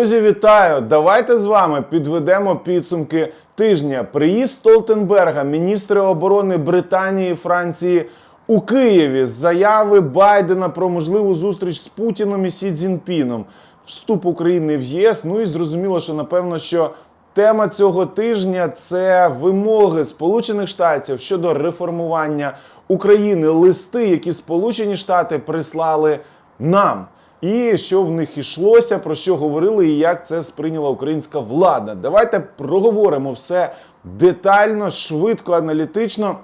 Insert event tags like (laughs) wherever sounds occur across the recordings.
Друзі, вітаю! Давайте з вами підведемо підсумки тижня. Приїзд Столтенберга, міністри оборони Британії і Франції у Києві, заяви Байдена про можливу зустріч з Путіном і Сі Цзіньпіном, вступ України в ЄС. Ну і зрозуміло, що напевно, що тема цього тижня це вимоги Сполучених Штатів щодо реформування України, листи, які Сполучені Штати прислали нам. І що в них ішлося, про що говорили, і як це сприйняла українська влада. Давайте проговоримо все детально, швидко, аналітично.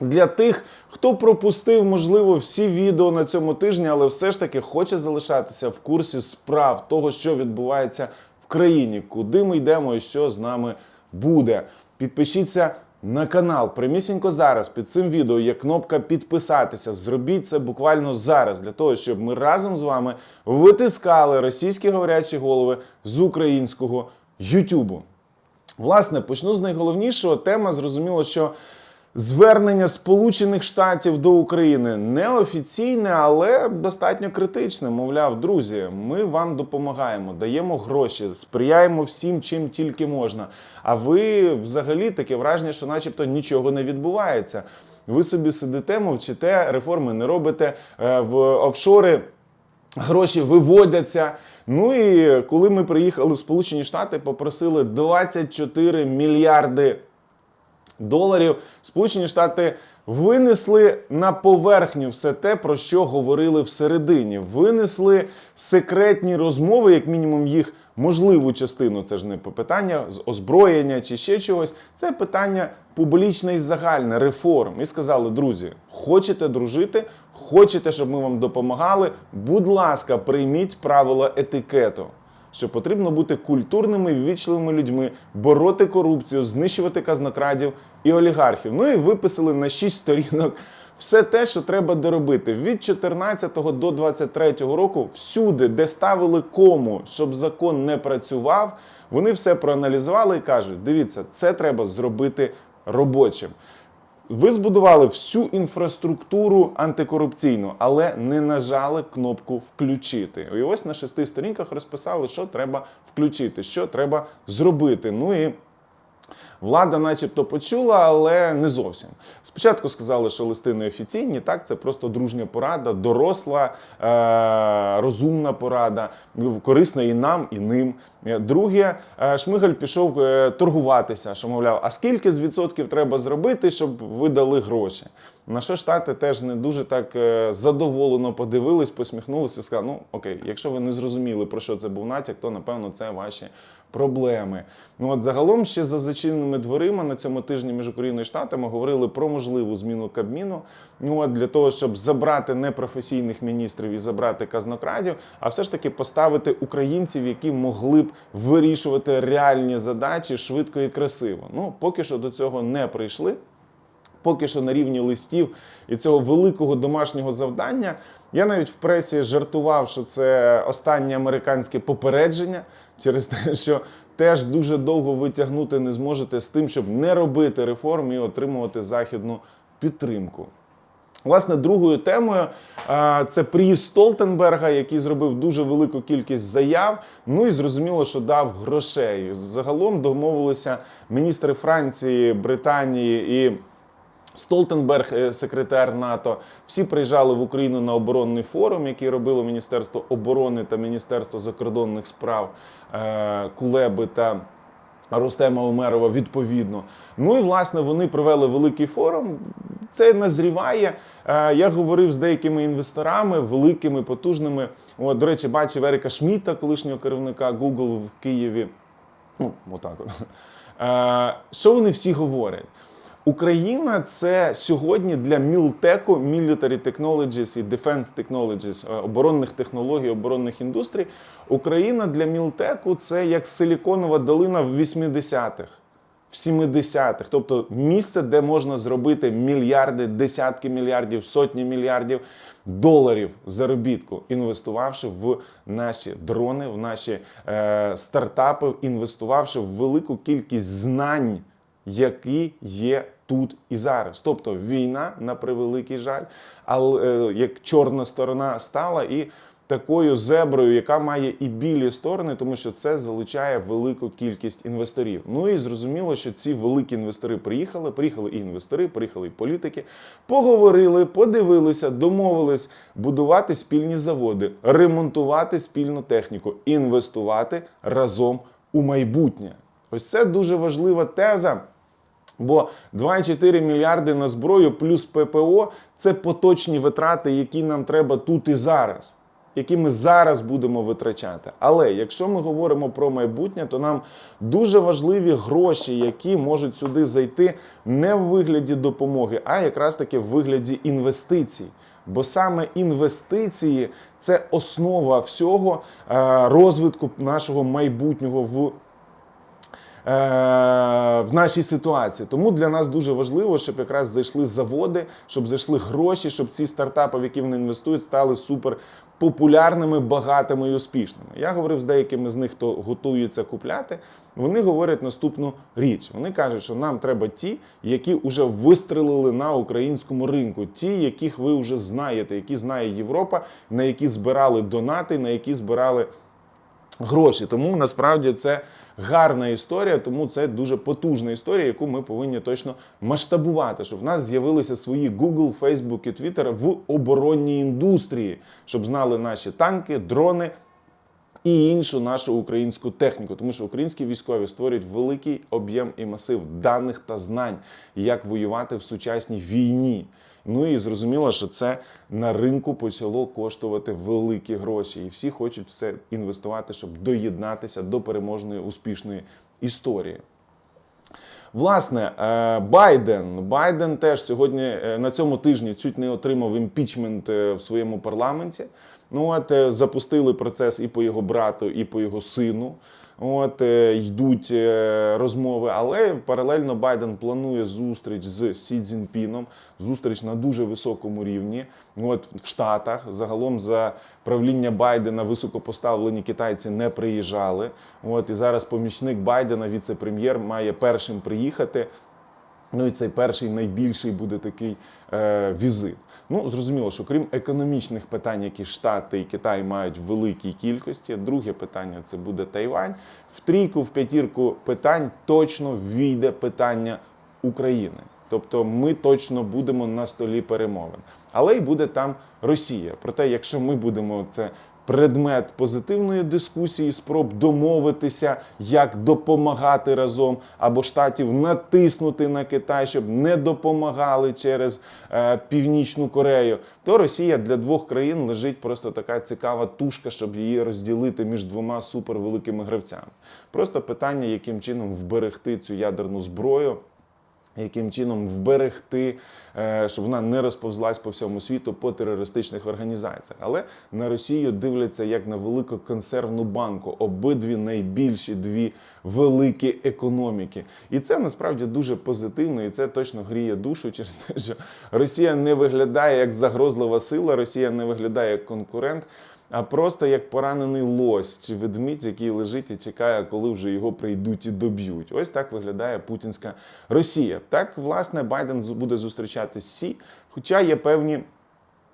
Для тих, хто пропустив, можливо, всі відео на цьому тижні, але все ж таки хоче залишатися в курсі справ того, що відбувається в країні, куди ми йдемо і що з нами буде. Підпишіться на канал. Прямісінько зараз під цим відео є кнопка підписатися. Зробіть це буквально зараз, для того, щоб ми разом з вами витискали російські говорячі голови з українського Ютубу. Власне, почну з найголовнішого. Тема зрозуміло, що звернення Сполучених Штатів до України неофіційне, але достатньо критичне. Мовляв, друзі, ми вам допомагаємо, даємо гроші, сприяємо всім, чим тільки можна. А ви взагалі таке враження, що, начебто, нічого не відбувається. Ви собі сидите, мовчите, реформи не робите е, в офшори гроші виводяться. Ну і коли ми приїхали в Сполучені Штати, попросили 24 мільярди доларів. Сполучені Штати винесли на поверхню все те, про що говорили всередині. Винесли секретні розмови, як мінімум їх можливу частину. Це ж не питання з озброєння чи ще чогось. Це питання публічне і загальне реформ. І сказали, друзі, хочете дружити, хочете, щоб ми вам допомагали. Будь ласка, прийміть правила етикету що потрібно бути культурними, ввічливими людьми, бороти корупцію, знищувати казнокрадів і олігархів. Ну і виписали на 6 сторінок все те, що треба доробити. Від 14 до 23 року, всюди, де ставили кому, щоб закон не працював, вони все проаналізували і кажуть: дивіться, це треба зробити робочим. Ви збудували всю інфраструктуру антикорупційну, але не нажали кнопку включити. І ось на шести сторінках розписали, що треба включити, що треба зробити. Ну і Влада, начебто, почула, але не зовсім. Спочатку сказали, що листи не офіційні, так це просто дружня порада, доросла, е- розумна порада, корисна і нам, і ним. Друге, е, Шмигаль пішов е, торгуватися, що мовляв, а скільки з відсотків треба зробити, щоб ви дали гроші? На що штати теж не дуже так е, задоволено подивились, посміхнулися і сказали, ну окей, якщо ви не зрозуміли, про що це був натяк, то напевно це ваші проблеми. Ну от загалом ще за зачиненими дверима на цьому тижні між Україною і Штатами говорили про можливу зміну Кабміну. Ну от для того, щоб забрати непрофесійних міністрів і забрати казнокрадів, а все ж таки поставити українців, які могли б вирішувати реальні задачі швидко і красиво. Ну поки що до цього не прийшли. Поки що на рівні листів і цього великого домашнього завдання. Я навіть в пресі жартував, що це останнє американське попередження через те, що теж дуже довго витягнути не зможете з тим, щоб не робити реформ і отримувати західну підтримку. Власне, другою темою це приїзд Столтенберга, який зробив дуже велику кількість заяв. Ну і зрозуміло, що дав грошей. Загалом домовилися міністри Франції, Британії і. Столтенберг, е, секретар НАТО, всі приїжджали в Україну на оборонний форум, який робило Міністерство оборони та Міністерство закордонних справ е, Кулеби та Рустема Умерова відповідно. Ну і власне вони провели великий форум. Це назріває. Е, Я говорив з деякими інвесторами, великими, потужними. От, до речі, бачив Еріка Шміта, колишнього керівника Google в Києві. Ну, отак от. Що вони всі говорять? Україна це сьогодні для Мілтеку, Military Technologies і Defense Technologies, е, оборонних технологій, оборонних індустрій. Україна для Мілтеку це як силіконова долина в 80-х, в 70-х. Тобто місце, де можна зробити мільярди, десятки мільярдів, сотні мільярдів доларів заробітку, інвестувавши в наші дрони, в наші е, стартапи, інвестувавши в велику кількість знань які є тут і зараз. Тобто війна, на превеликий жаль, але як чорна сторона стала і такою зеброю, яка має і білі сторони, тому що це залучає велику кількість інвесторів. Ну і зрозуміло, що ці великі інвестори приїхали. Приїхали і інвестори, приїхали і політики, поговорили, подивилися, домовились будувати спільні заводи, ремонтувати спільну техніку, інвестувати разом у майбутнє. Ось це дуже важлива теза. Бо 2,4 мільярди на зброю плюс ППО це поточні витрати, які нам треба тут і зараз, які ми зараз будемо витрачати. Але якщо ми говоримо про майбутнє, то нам дуже важливі гроші, які можуть сюди зайти не в вигляді допомоги, а якраз таки в вигляді інвестицій. Бо саме інвестиції це основа всього е, розвитку нашого майбутнього в в нашій ситуації. Тому для нас дуже важливо, щоб якраз зайшли заводи, щоб зайшли гроші, щоб ці стартапи, в які вони інвестують, стали супер популярними, багатими і успішними. Я говорив з деякими з них, хто готується купляти. Вони говорять наступну річ. Вони кажуть, що нам треба ті, які вже вистрелили на українському ринку, ті, яких ви вже знаєте, які знає Європа, на які збирали донати, на які збирали гроші. Тому насправді це гарна історія, тому це дуже потужна історія, яку ми повинні точно масштабувати, щоб в нас з'явилися свої Google, Facebook і Twitter в оборонній індустрії, щоб знали наші танки, дрони. І іншу нашу українську техніку, тому що українські військові створюють великий об'єм і масив даних та знань, як воювати в сучасній війні. Ну і зрозуміло, що це на ринку почало коштувати великі гроші, і всі хочуть все інвестувати, щоб доєднатися до переможної успішної історії. Власне, е, Байден Байден теж сьогодні е, на цьому тижні чуть не отримав імпічмент е, в своєму парламенті. Ну от запустили процес і по його брату, і по його сину. От е, йдуть е, розмови, але паралельно Байден планує зустріч з Сі Цзіньпіном, зустріч на дуже високому рівні. От в Штатах загалом за правління Байдена високопоставлені китайці не приїжджали. От і зараз помічник Байдена, віце-прем'єр, має першим приїхати. Ну і цей перший найбільший буде такий е, візит. Ну зрозуміло, що крім економічних питань, які Штати і Китай мають в великій кількості. Друге питання це буде Тайвань. В трійку, в п'ятірку питань точно війде питання України. Тобто ми точно будемо на столі перемовин. Але й буде там Росія. Проте, якщо ми будемо це предмет позитивної дискусії, спроб домовитися, як допомагати разом, або штатів натиснути на Китай, щоб не допомагали через е, Північну Корею, то Росія для двох країн лежить просто така цікава тушка, щоб її розділити між двома супервеликими гравцями. Просто питання, яким чином вберегти цю ядерну зброю яким чином вберегти, е, щоб вона не розповзлась по всьому світу по терористичних організаціях. Але на Росію дивляться як на велику консервну банку, обидві найбільші дві великі економіки. І це насправді дуже позитивно, і це точно гріє душу через те, що Росія не виглядає як загрозлива сила, Росія не виглядає як конкурент а просто як поранений лось чи ведмідь, який лежить і чекає, коли вже його прийдуть і доб'ють. Ось так виглядає путінська Росія. Так, власне, Байден буде зустрічати Сі, хоча є певні.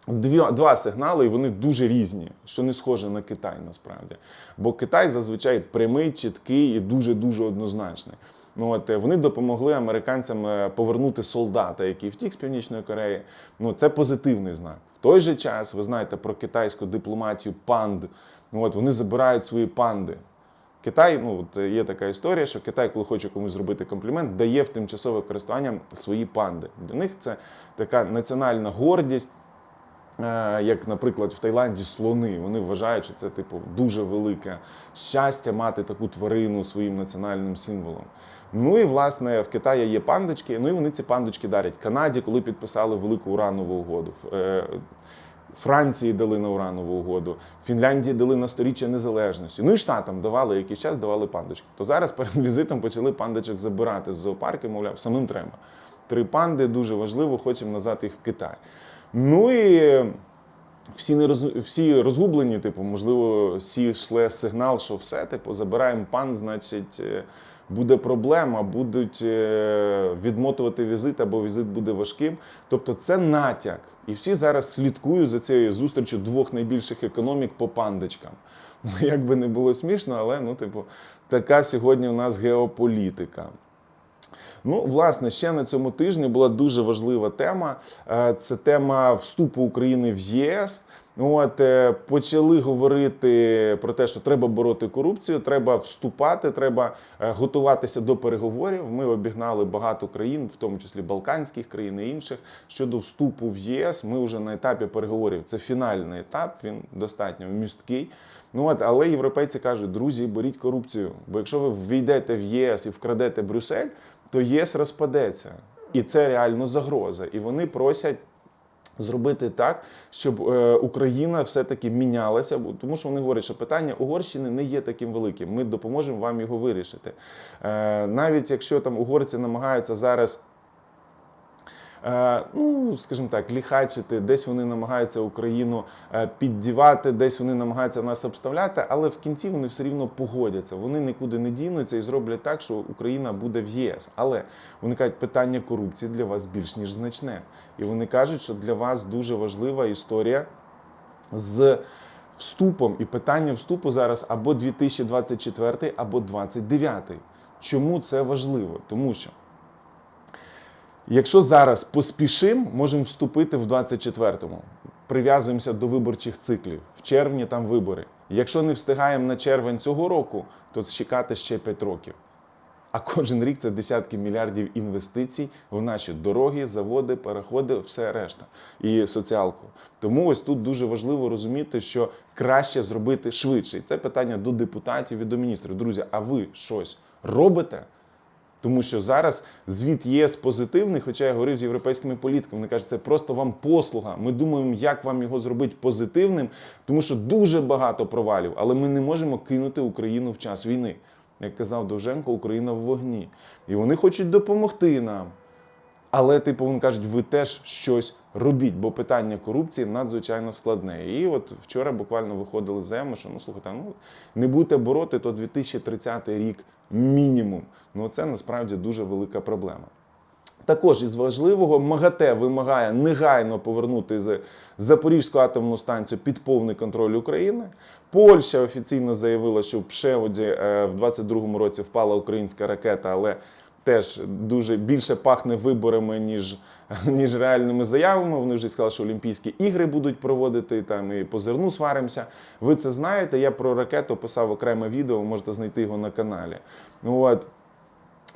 Дві, два сигнали, і вони дуже різні, що не схоже на Китай насправді. Бо Китай зазвичай прямий, чіткий і дуже дуже однозначний. Ну от е, вони допомогли американцям е, повернути солдата, який втік з північної Кореї. Ну це позитивний знак. В той же час ви знаєте про китайську дипломатію панд. Ну от вони забирають свої панди. Китай, ну от е, є така історія, що Китай, коли хоче комусь зробити комплімент, дає в тимчасове користування свої панди. Для них це така національна гордість. Як, наприклад, в Таїланді слони, вони вважають, що це типу дуже велике щастя мати таку тварину своїм національним символом. Ну і власне в Китаї є пандочки. Ну і вони ці пандочки дарять Канаді, коли підписали велику уранову угоду. Е, Франції дали на уранову угоду, Фінляндії дали на сторіччя незалежності. Ну і штатам давали якийсь час, давали пандочки. То зараз перед візитом почали пандочок забирати з зоопарки, мовляв, самим треба. Три панди дуже важливо, хочемо назад їх в Китай. Ну і всі не роз... всі розгублені, типу, можливо, всі шле сигнал, що все, типу, забираємо пан, значить, е, буде проблема, будуть е, відмотувати візит або візит буде важким. Тобто це натяк. І всі зараз слідкують за цією зустрічю двох найбільших економік по пандочкам. Ну, (laughs) як би не було смішно, але ну, типу, така сьогодні у нас геополітика. Ну, власне, ще на цьому тижні була дуже важлива тема. Е, Це тема вступу України в ЄС. От е, почали говорити про те, що треба бороти корупцію, треба вступати, треба е, готуватися до переговорів. Ми обігнали багато країн, в тому числі Балканських країн і інших, щодо вступу в ЄС. Ми вже на етапі переговорів. Це фінальний етап. Він достатньо місткий. Ну от, але європейці кажуть, друзі, боріть корупцію. Бо якщо ви ввійдете в ЄС і вкрадете Брюссель, то ЄС розпадеться. І це реально загроза. І вони просять зробити так, щоб е, Україна все-таки мінялася, тому що вони говорять, що питання Угорщини не є таким великим. Ми допоможемо вам його вирішити. Е, навіть якщо там угорці намагаються зараз. Е, Ну, скажімо так, ліхачити, десь вони намагаються Україну е, піддівати, десь вони намагаються нас обставляти, але в кінці вони все рівно погодяться. Вони нікуди не дінуться і зроблять так, що Україна буде в ЄС. Але вони кажуть, питання корупції для вас більш ніж значне. І вони кажуть, що для вас дуже важлива історія з вступом. І питання вступу зараз або 2024, або 2029. Чому це важливо? Тому що. Якщо зараз поспішимо, можемо вступити в 24-му. Прив'язуємося до виборчих циклів. В червні там вибори. Якщо не встигаємо на червень цього року, то чекати ще 5 років. А кожен рік це десятки мільярдів інвестицій в наші дороги, заводи, переходи, все решта і соціалку. Тому ось тут дуже важливо розуміти, що краще зробити швидше. І це питання до депутатів і до міністрів. Друзі, а ви щось робите? Тому що зараз звіт ЄС позитивний, хоча я говорив з європейськими політиками, вони кажуть, це просто вам послуга. Ми думаємо, як вам його зробити позитивним, тому що дуже багато провалів, але ми не можемо кинути Україну в час війни. Як казав Довженко, Україна в вогні. І вони хочуть допомогти нам. Але, типу, вони кажуть, ви теж щось робіть, бо питання корупції надзвичайно складне. І от вчора буквально виходили заяви, що ну слухайте, ну не будете бороти, то 2030 рік мінімум. Ну це насправді дуже велика проблема. Також із важливого МАГАТЕ вимагає негайно повернути з Запорізьку атомну станцію під повний контроль України. Польща офіційно заявила, що в Пшеводі е, в 22-му році впала українська ракета, але теж дуже більше пахне виборами, ніж, (laughs) ніж реальними заявами. Вони вже сказали, що Олімпійські ігри будуть проводити там і по зерну сваримося. Ви це знаєте. Я про ракету писав окреме відео, можете знайти його на каналі. От.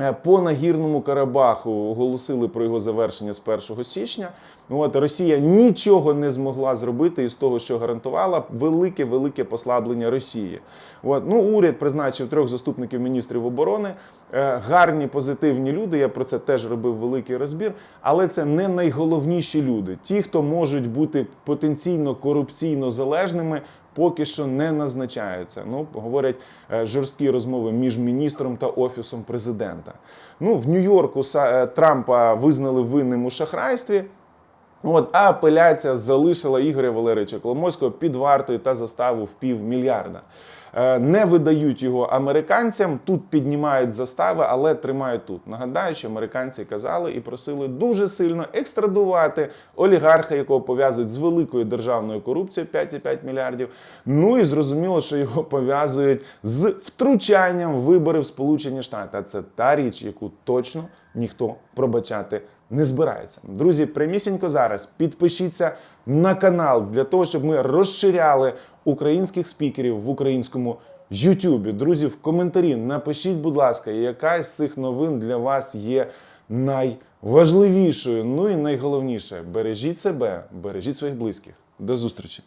Е, По нагірному Карабаху оголосили про його завершення з 1 січня. От Росія нічого не змогла зробити із того, що гарантувала велике велике послаблення Росії. От ну уряд призначив трьох заступників міністрів оборони. Е, Гарні позитивні люди. Я про це теж робив великий розбір. Але це не найголовніші люди. Ті, хто можуть бути потенційно корупційно залежними поки що не назначаються. Ну, говорять е, жорсткі розмови між міністром та офісом президента. Ну, в Нью-Йорку е, Трампа визнали винним у шахрайстві. От, а апеляція залишила Ігоря Валерійовича Коломойського під вартою та заставу в півмільярда. Е, Не видають його американцям, тут піднімають застави, але тримають тут. Нагадаю, що американці казали і просили дуже сильно екстрадувати олігарха, якого пов'язують з великою державною корупцією 5,5 мільярдів. Ну і зрозуміло, що його пов'язують з втручанням в вибори в Сполучені Штати. А це та річ, яку точно ніхто пробачати не збирається. Друзі, прямісінько зараз підпишіться на канал для того, щоб ми розширяли українських спікерів в українському Ютубі. Друзі, в коментарі напишіть, будь ласка, яка з цих новин для вас є найважливішою. Ну і найголовніше бережіть себе, бережіть своїх близьких. До зустрічі!